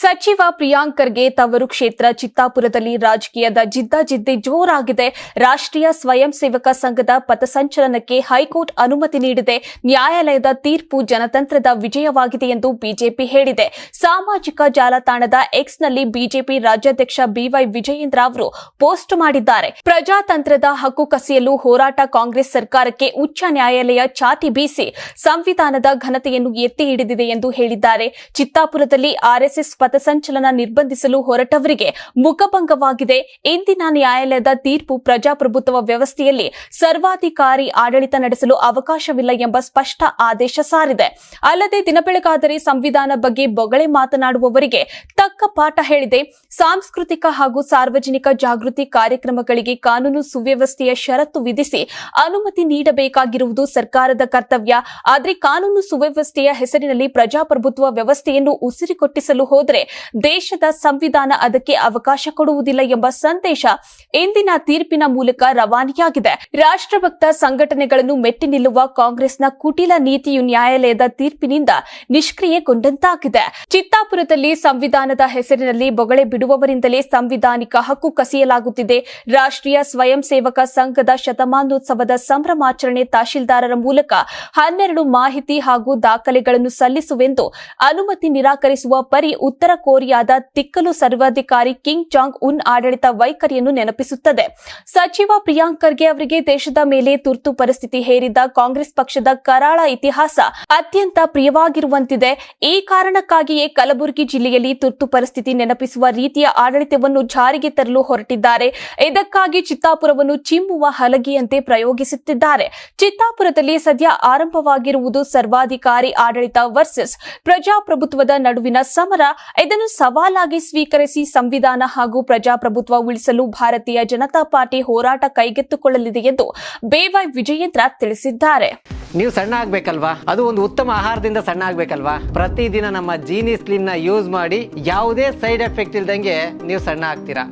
ಸಚಿವ ಪ್ರಿಯಾಂಕರ್ಗೆ ತವರು ಕ್ಷೇತ್ರ ಚಿತ್ತಾಪುರದಲ್ಲಿ ರಾಜಕೀಯದ ಜಿದ್ದಾಜಿದ್ದಿ ಜೋರಾಗಿದೆ. ರಾಷ್ಟ್ರೀಯ ಸ್ವಯಂ ಸೇವಕ ಸಂಘದ ಪಥಸಂಚಲನಕ್ಕೆ ಹೈಕೋರ್ಟ್ ಅನುಮತಿ ನೀಡಿದೆ. ನ್ಯಾಯಾಲಯದ ತೀರ್ಪು ಜನತಂತ್ರದ ವಿಜಯವಾಗಿದೆ ಎಂದು ಬಿಜೆಪಿ ಹೇಳಿದೆ. ಸಾಮಾಜಿಕ ಜಾಲತಾಣದ ಎಕ್ಸ್ನಲ್ಲಿ ಬಿಜೆಪಿ ರಾಜ್ಯಾಧ್ಯಕ್ಷ ಬಿವೈ ವಿಜಯೇಂದ್ರ ಅವರು ಪೋಸ್ಟ್ ಮಾಡಿದ್ದಾರೆ. ಪ್ರಜಾತಂತ್ರದ ಹಕ್ಕು ಕಸಿಯಲು ಹೋರಾಟ ಕಾಂಗ್ರೆಸ್ ಸರ್ಕಾರಕ್ಕೆ ಉಚ್ಚ ನ್ಯಾಯಾಲಯ ಚಾಟಿ ಬೀಸಿ, ಸಂವಿಧಾನದ ಘನತೆಯನ್ನು ಎತ್ತಿ ಹಿಡಿದಿದೆ ಎಂದು ಹೇಳಿದ್ದಾರೆ. ಚಿತ್ತಾಪುರದಲ್ಲಿ ಆರ್ಎಸ್ಎಸ್ ಪಥಸಂಚಲನ ನಿರ್ಬಂಧಿಸಲು ಹೊರಟವರಿಗೆ ಮುಖಭಂಗವಾಗಿದೆ. ಇಂದಿನ ನ್ಯಾಯಾಲಯದ ತೀರ್ಪು ಪ್ರಜಾಪ್ರಭುತ್ವ ವ್ಯವಸ್ಥೆಯಲ್ಲಿ ಸರ್ವಾಧಿಕಾರಿ ಆಡಳಿತ ನಡೆಸಲು ಅವಕಾಶವಿಲ್ಲ ಎಂಬ ಸ್ಪಷ್ಟ ಆದೇಶ ಸಾರಿದೆ. ಅಲ್ಲದೆ ದಿನಬೆಳಗಾದರೆ ಸಂವಿಧಾನ ಬಗ್ಗೆ ಬೊಗಳೆ ಮಾತನಾಡುವವರಿಗೆ ತಕ್ಕ ಪಾಠ ಹೇಳಿದೆ. ಸಾಂಸ್ಕೃತಿಕ ಹಾಗೂ ಸಾರ್ವಜನಿಕ ಜಾಗೃತಿ ಕಾರ್ಯಕ್ರಮಗಳಿಗೆ ಕಾನೂನು ಸುವ್ಯವಸ್ಥೆಯ ಷರತ್ತು ವಿಧಿಸಿ ಅನುಮತಿ ನೀಡಬೇಕಾಗಿರುವುದು ಸರ್ಕಾರದ ಕರ್ತವ್ಯ. ಆದರೆ ಕಾನೂನು ಸುವ್ಯವಸ್ಥೆಯ ಹೆಸರಿನಲ್ಲಿ ಪ್ರಜಾಪ್ರಭುತ್ವ ವ್ಯವಸ್ಥೆಯನ್ನು ಉಸಿರಿಕೊಟ್ಟಿಸಲು ಹೋದರೆ ದೇಶದ ಸಂವಿಧಾನ ಅದಕ್ಕೆ ಅವಕಾಶ ಕೊಡುವುದಿಲ್ಲ ಎಂಬ ಸಂದೇಶ ಇಂದಿನ ತೀರ್ಪಿನ ಮೂಲಕ ರವಾನೆಯಾಗಿದೆ. ರಾಷ್ಟ್ರಭಕ್ತ ಸಂಘಟನೆಗಳನ್ನು ಮೆಟ್ಟಿ ನಿಲ್ಲುವ ಕಾಂಗ್ರೆಸ್ನ ಕುಟಿಲ ನೀತಿಯು ನ್ಯಾಯಾಲಯದ ತೀರ್ಪಿನಿಂದ ನಿಷ್ಕ್ರಿಯೆಗೊಂಡಂತಾಗಿದೆ. ಚಿತ್ತಾಪುರದಲ್ಲಿ ಸಂವಿಧಾನದ ಹೆಸರಿನಲ್ಲಿ ಬೊಗಳೆ ಬಿಡುವವರಿಂದಲೇ ಸಂವಿಧಾನಿಕ ಹಕ್ಕು ಕಸಿಯಲಾಗುತ್ತಿದೆ. ರಾಷ್ಟ್ರೀಯ ಸ್ವಯಂ ಸೇವಕ ಸಂಘದ ಶತಮಾನೋತ್ಸವದ ಸಂಭ್ರಮಾಚರಣೆ ತಹಶೀಲ್ದಾರರ ಮೂಲಕ ಹನ್ನೆರಡು ಮಾಹಿತಿ ಹಾಗೂ ದಾಖಲೆಗಳನ್ನು ಸಲ್ಲಿಸುವೆಂದು ಅನುಮತಿ ನಿರಾಕರಿಸುವ ಪರಿ ಉತ್ತರ ಕೊರಿಯಾದ ತಿಕ್ಕಲು ಸರ್ವಾಧಿಕಾರಿ ಕಿಂಗ್ ಜಾಂಗ್ ಉನ್ ಆಡಳಿತ ವೈಖರಿಯನ್ನು ನೆನಪಿಸುತ್ತದೆ. ಸಚಿವ ಪ್ರಿಯಾಂಕ್ ಖರ್ಗೆ ಅವರಿಗೆ ದೇಶದ ಮೇಲೆ ತುರ್ತು ಪರಿಸ್ಥಿತಿ ಹೇರಿದ್ದ ಕಾಂಗ್ರೆಸ್ ಪಕ್ಷದ ಕರಾಳ ಇತಿಹಾಸ ಅತ್ಯಂತ ಪ್ರಿಯವಾಗಿರುವಂತಿದೆ. ಈ ಕಾರಣಕ್ಕಾಗಿಯೇ ಕಲಬುರಗಿ ಜಿಲ್ಲೆಯಲ್ಲಿ ತುರ್ತು ಪರಿಸ್ಥಿತಿ ನೆನಪಿಸುವ ರೀತಿಯ ಆಡಳಿತವನ್ನು ಜಾರಿಗೆ ತರಲು ಹೊರಟಿದ್ದಾರೆ. ಇದಕ್ಕಾಗಿ ಚಿತ್ತಾಪುರವನ್ನು ಚಿಮ್ಮುವ ಹಲಗೆಯಂತೆ ಪ್ರಯೋಗಿಸುತ್ತಿದ್ದಾರೆ. ಚಿತ್ತಾಪುರದಲ್ಲಿ ಸದ್ಯ ಆರಂಭವಾಗಿರುವುದು ಸರ್ವಾಧಿಕಾರಿ ಆಡಳಿತ ವರ್ಸಸ್ ಪ್ರಜಾಪ್ರಭುತ್ವದ ನಡುವಿನ ಸಮರ. ಇದನ್ನು ಸವಾಲಾಗಿ ಸ್ವೀಕರಿಸಿ ಸಂವಿಧಾನ ಹಾಗೂ ಪ್ರಜಾಪ್ರಭುತ್ವ ಉಳಿಸಲು ಭಾರತೀಯ ಜನತಾ ಪಾರ್ಟಿ ಹೋರಾಟ ಕೈಗೆತ್ತಿಕೊಳ್ಳಲಿದೆ ಎಂದು ಬೇವಾಯ್ ವಿಜಯೇಂದ್ರ ತಿಳಿಸಿದ್ದಾರೆ. ನೀವು ಸಣ್ಣ ಆಗ್ಬೇಕಲ್ವಾ? ಅದು ಒಂದು ಉತ್ತಮ ಆಹಾರದಿಂದ ಸಣ್ಣ ಆಗ್ಬೇಕಲ್ವಾ? ಪ್ರತಿದಿನ ನಮ್ಮ ಜೀನಿ ಸ್ಲಿಮ್ನ ಯೂಸ್ ಮಾಡಿ ಯಾವುದೇ ಸೈಡ್ ಎಫೆಕ್ಟ್ ಇಲ್ದಂಗೆ ನೀವು ಸಣ್ಣ ಆಗ್ತೀರಾ?